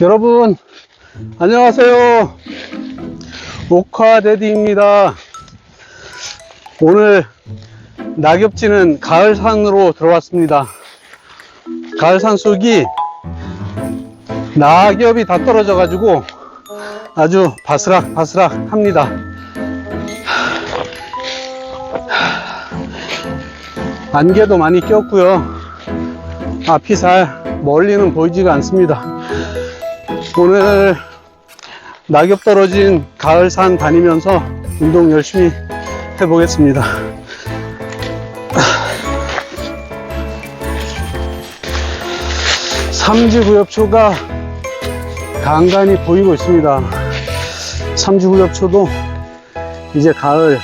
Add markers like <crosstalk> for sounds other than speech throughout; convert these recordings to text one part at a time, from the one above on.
여러분 안녕하세요. 오카데디입니다. 오늘 낙엽지는 가을산으로 들어왔습니다. 가을산 속이 낙엽이 다 떨어져 가지고 아주 바스락 바스락 합니다. 안개도 많이 꼈고요 앞이 잘 멀리는 보이지가 않습니다 오늘 낙엽 떨어진 가을산 다니면서 운동 열심히 해보겠습니다. 삼지구엽초가 간간히 보이고 있습니다. 삼지구엽초도 이제 가을,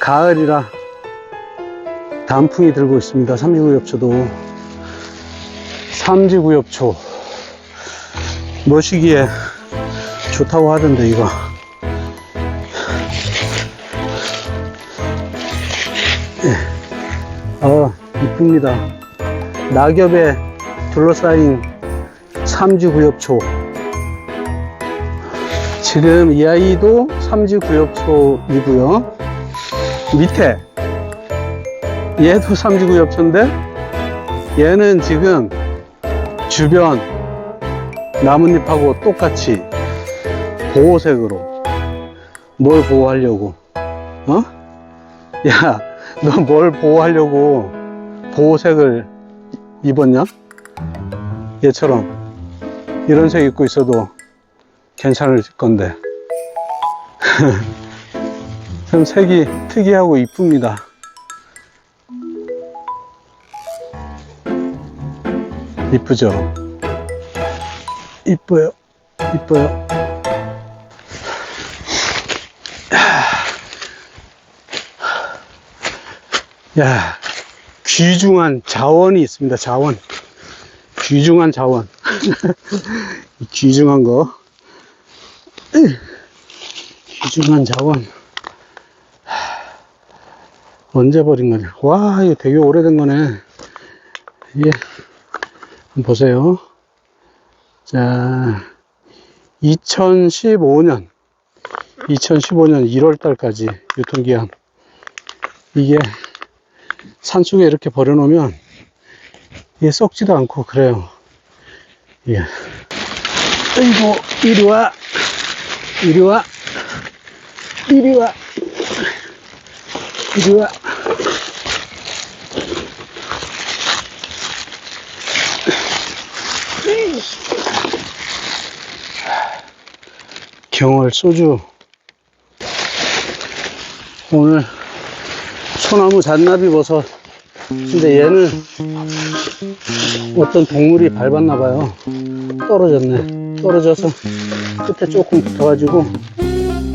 가을이라 단풍이 들고 있습니다. 삼지구엽초도. 삼지구엽초. 머시기에 좋다고 하던데 이거 예. 어 이쁩니다 낙엽에 둘러싸인 삼지구엽초 지금 이 아이도 삼지구엽초이고요 밑에 얘도 삼지구 엽초인데 얘는 지금 주변 나뭇잎하고 똑같이 보호색으로 뭘 보호하려고 어? <laughs> 야 너 뭘 보호하려고 보호색을 입었냐? 얘처럼 이런 색 입고 있어도 괜찮을 건데 <laughs> 참 색이 특이하고 이쁩니다 이쁘죠? 이뻐요 이뻐요 야, 귀중한 자원이 있습니다. 자원. 귀중한 자원. <laughs> 이 귀중한 거. 귀중한 자원. 언제 버린 거냐. 와, 이거 되게 오래된 거네. 이게, 한번 보세요. 자, 2015년, 2015년 1월 달까지 유통기한. 이게 산속에 이렇게 버려놓으면 이게 썩지도 않고 그래요. 예. 아이고, 이리 와. 이리 와. 이리 와. 이리 와. 경월 소주. 오늘 소나무 잔나비 버섯. 근데 얘는 어떤 동물이 밟았나 봐요. 떨어졌네. 떨어져서 끝에 조금 붙어가지고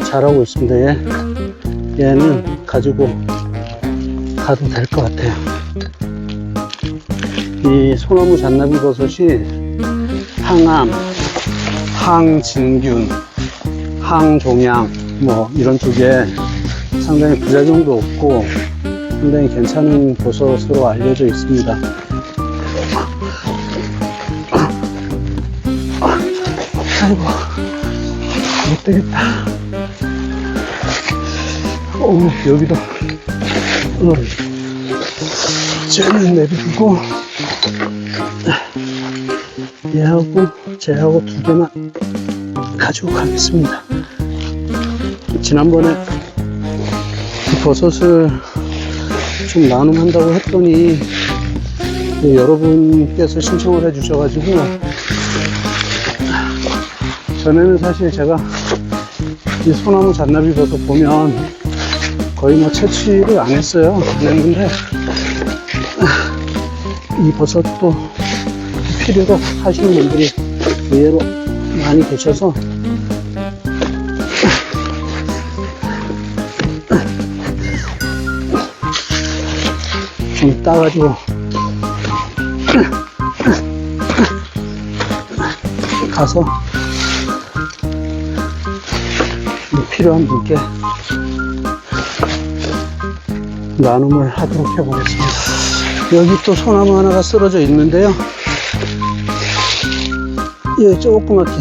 자라고 있습니다. 얘. 얘는 가지고 가도 될 것 같아요. 이 소나무 잔나비 버섯이 항암, 항진균, 항종양 뭐 이런 쪽에 상당히 부작용도 없고 상당히 괜찮은 버섯으로 알려져 있습니다. 아이고, 못 되겠다. 오, 여기도. 어, 쟤는 내비두고, 얘하고, 쟤하고 두 개만 가지고 가겠습니다. 지난번에 이 버섯을 좀 나눔한다고 했더니 그 여러분께서 신청을 해 주셔가지고 전에는 사실 제가 이 소나무 잔나비 버섯 보면 거의 뭐 채취를 안 했어요. 안 했는데 이 버섯도 필요로 하시는 분들이 의외로 많이 계셔서 좀 따가지고 가서 필요한 분께 나눔을 하도록 해보겠습니다. 여기 또 소나무 하나가 쓰러져 있는데요. 여기 조그맣게,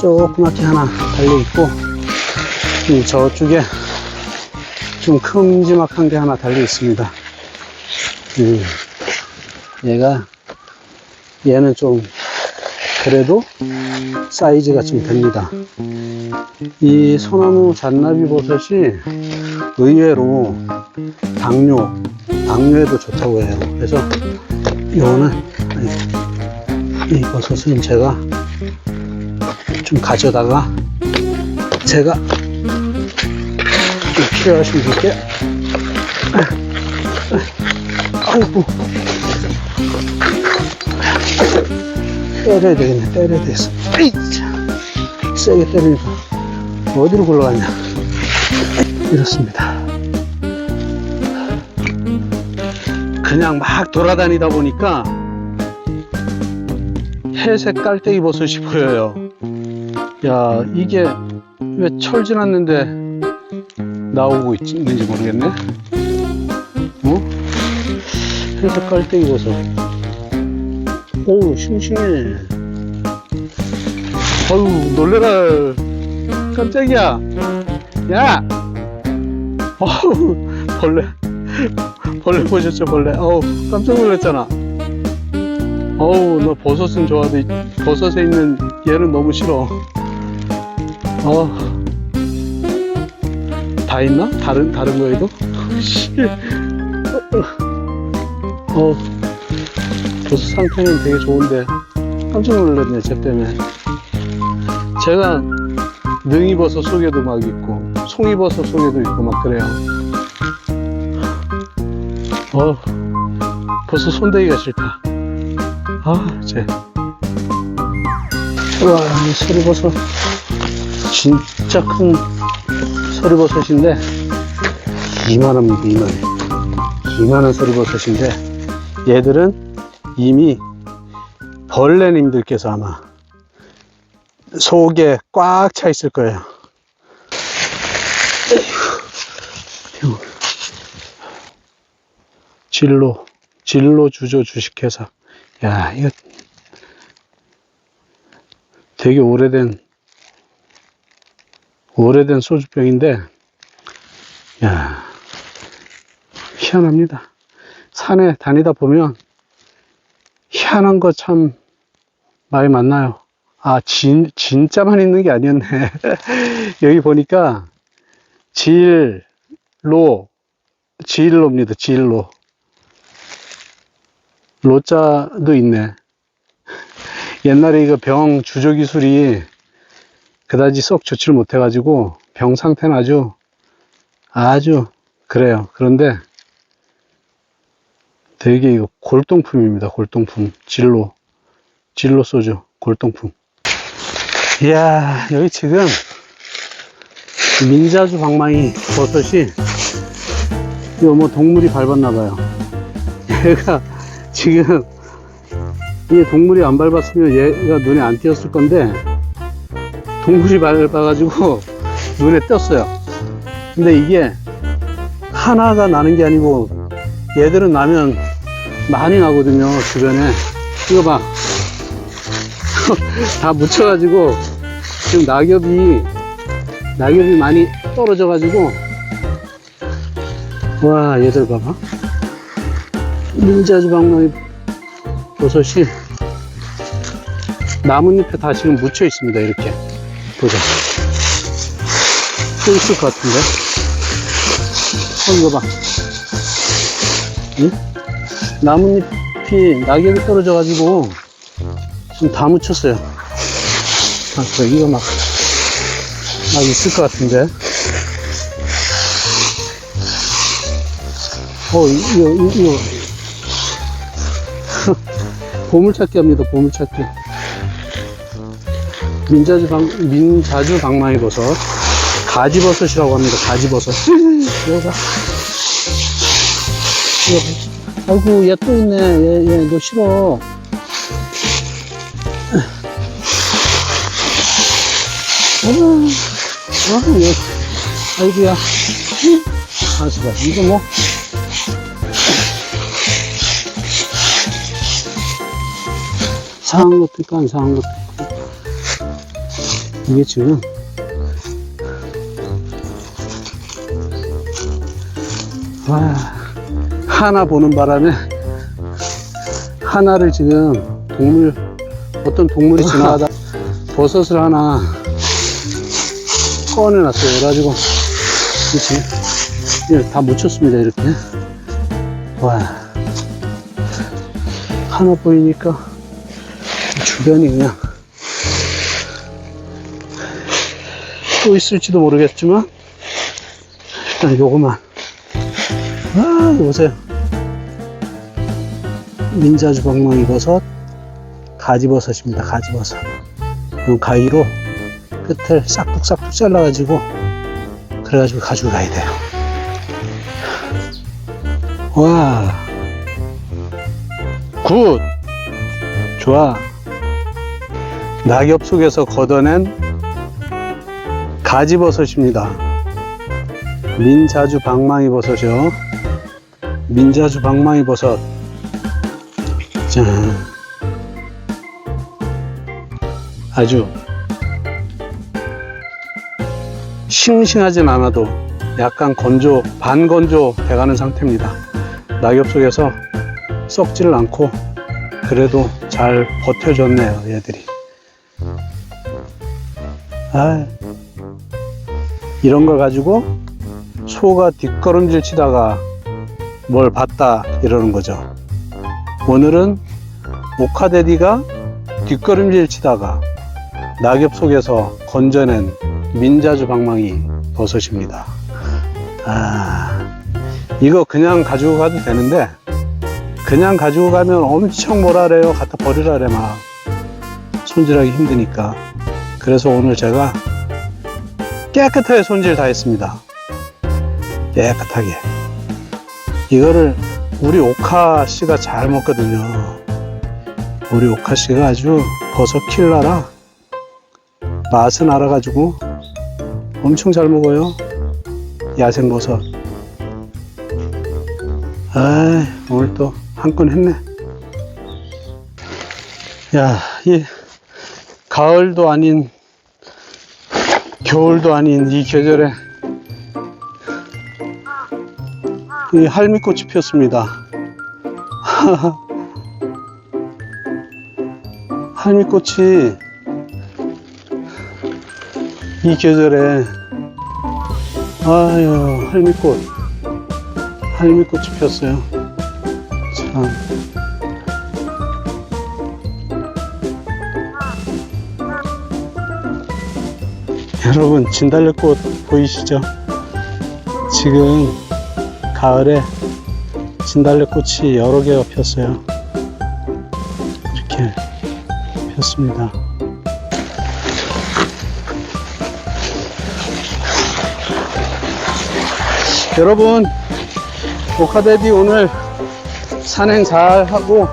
조그맣게 하나 달려있고, 이 저쪽에 좀 큼지막한 게 하나 달려있습니다. 음, 얘가, 얘는 좀, 그래도 사이즈가 좀 됩니다. 이 소나무 잔나비 버섯이 의외로 당뇨, 당뇨에도 좋다고 해요. 그래서 이거는 이 버섯은 제가 좀 가져다가 제가 좀 필요하신 분께 아이고. 때려야 되겠네. 때려야 되겠어 에이차 세게 때리니까 어디로 굴러가냐. 이렇습니다. 그냥 막 돌아다니다 보니까 회색 깔때기 버섯이 보여요. 야 이게 왜 철 지났는데 나오고 있, 있는지 모르겠네. 어? 회색 깔때기 버섯 오우 싱싱해. 어우 놀래라. 깜짝이야. 야! 어우 벌레. 벌레 보셨죠 벌레? 어우 깜짝 놀랐잖아 어우 너 버섯은 이 버섯에 있는 얘는 너무 싫어 어. 다 있나? 다른 다른 거에도? 씨. 어. 버섯 상태는 되게 좋은데 깜짝 놀랐네 쟤 때문에 제가 능이버섯 속에도 막 있고 송이버섯 속에도 있고 막 그래요 어 벌써 손대기가 싫다 아 쟤. 우와 이 서리버섯. 진짜 큰 서리버섯인데 이만합니다 이만해 이만한 서리버섯인데 얘들은 이미 벌레님들께서 아마 속에 꽉 차 있을 거예요. 진로, 진로 주조 주식회사. 야, 이거 되게 오래된, 오래된 소주병인데, 야, 희한합니다. 산에 다니다 보면 희한한 거 참 많이 만나요. 아, 진, 진짜만 있는 게 아니었네. <laughs> 여기 보니까 질로, 질로입니다. 질로. 로자도 있네. 옛날에 이거 병 주조 기술이 그다지 썩 좋지를 못해가지고 병 상태는 아주, 아주 그래요. 그런데 되게 이거 골동품입니다. 골동품. 진로. 진로 소주. 골동품. 이야, 여기 지금 민자주 방망이 버섯이 이거 뭐 동물이 밟았나봐요. <laughs> 얘가 지금 이 동물이 안 밟았으면 얘가 눈에 안 띄었을 건데 동물이 밟아가지고 <laughs> 눈에 띄었어요. 근데 이게 하나가 나는 게 아니고 얘들은 나면 많이 나거든요 주변에. 이거 봐. <laughs> 다 묻혀가지고 지금 낙엽이 낙엽이 많이 떨어져 가지고 와 얘들 봐봐 민자주 방망이 버섯이 나뭇잎에 다 지금 묻혀 있습니다 이렇게. 보자. 또 있을 것 같은데? 어 이거 봐. 응? 나뭇잎이 낙엽이 떨어져 가지고 지금 다 묻혔어요. 아 그래 이거 막, 막 있을 것 같은데? 어 이거 이거, 이거. <laughs> 보물찾기 합니다 보물찾기. 민자주 방 민자주 방망이 버섯. 가지버섯이라고 합니다 가지버섯. <laughs> 봐. 아이고 얘 또 있네. 얘 얘 너 싫어. <laughs> 어머 아, 얘 아이고야. 알았어 봐 이거 뭐 상한 것도 있고 안 상한 것도 있고. 이게 지금 와 하나 보는 바람에 하나를 지금 동물 어떤 동물이 지나가다 버섯을 하나 꺼내놨어요. 그래가지고 그치? 이다 묻혔습니다 이렇게. 와. 하나 보이니까 주변이 그냥 또 있을지도 모르겠지만 일단 요거만 아 보세요 민자주 방망이 버섯 가지버섯입니다 가지버섯 이 가위로 끝을 싹둑싹둑 잘라가지고 그래가지고 가지고 가야 돼요 와 굿! 좋아. 낙엽 속에서 걷어낸 가지버섯입니다. 민자주 방망이 버섯이요. 민자주 방망이 버섯. 자. 아주 싱싱하진 않아도 약간 건조, 반건조 돼가는 상태입니다. 낙엽 속에서 썩지를 않고 그래도 잘 버텨줬네요 얘들이 아 이런 걸 가지고 소가 뒷걸음질 치다가 뭘 봤다 이러는 거죠. 오늘은 오카데디가 뒷걸음질 치다가 낙엽 속에서 건져낸 민자주 방망이 버섯입니다. 아 이거 그냥 가지고 가도 되는데 그냥 가지고 가면 엄청 뭐라 그래요. 갖다 버리라 그래 막. 손질하기 힘드니까 그래서 오늘 제가 깨끗하게 손질 다 했습니다. 깨끗하게. 이거를 우리 오카 씨가 잘 먹거든요. 우리 오카 씨가 아주 버섯 킬러라 맛은 알아가지고 엄청 잘 먹어요. 야생 버섯. 아 오늘 또 한 건 했네. 야, 이 가을도 아닌 겨울도 아닌 이 계절에 이 할미꽃이 피었습니다. <laughs> 할미꽃이 이 계절에 아유 할미꽃 할미꽃이 피었어요. 참. 여러분, 진달래꽃 보이시죠? 지금 가을에 진달래꽃이 여러 개가 폈어요. 이렇게 폈습니다. 여러분, 오카데디 오늘 산행 잘 하고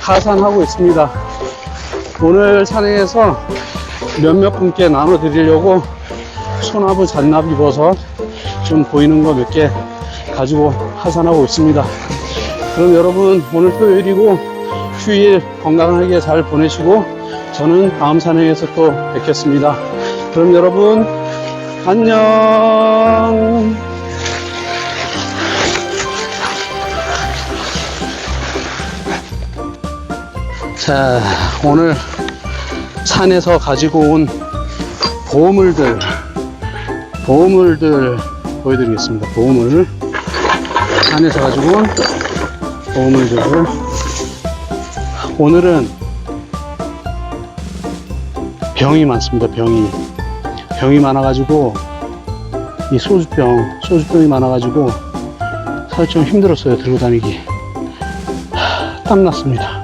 하산하고 있습니다. 오늘 산행에서 몇몇 분께 나눠 드리려고 소나무 잔나비 버섯 좀 보이는 거 몇 개 가지고 하산하고 있습니다. 그럼 여러분 오늘 토요일이고 휴일 건강하게 잘 보내시고 저는 다음 산행에서 또 뵙겠습니다. 그럼 여러분 안녕. 자, 오늘 산에서 가지고 온 보물들, 보물들 보여드리겠습니다. 보물. 산에서 가지고 온 보물들을. 오늘은 병이 많습니다. 병이. 병이 많아 가지고, 이 소주병, 소주병이 많아 가지고, 사실 좀 힘들었어요. 들고 다니기. 하, 땀났습니다.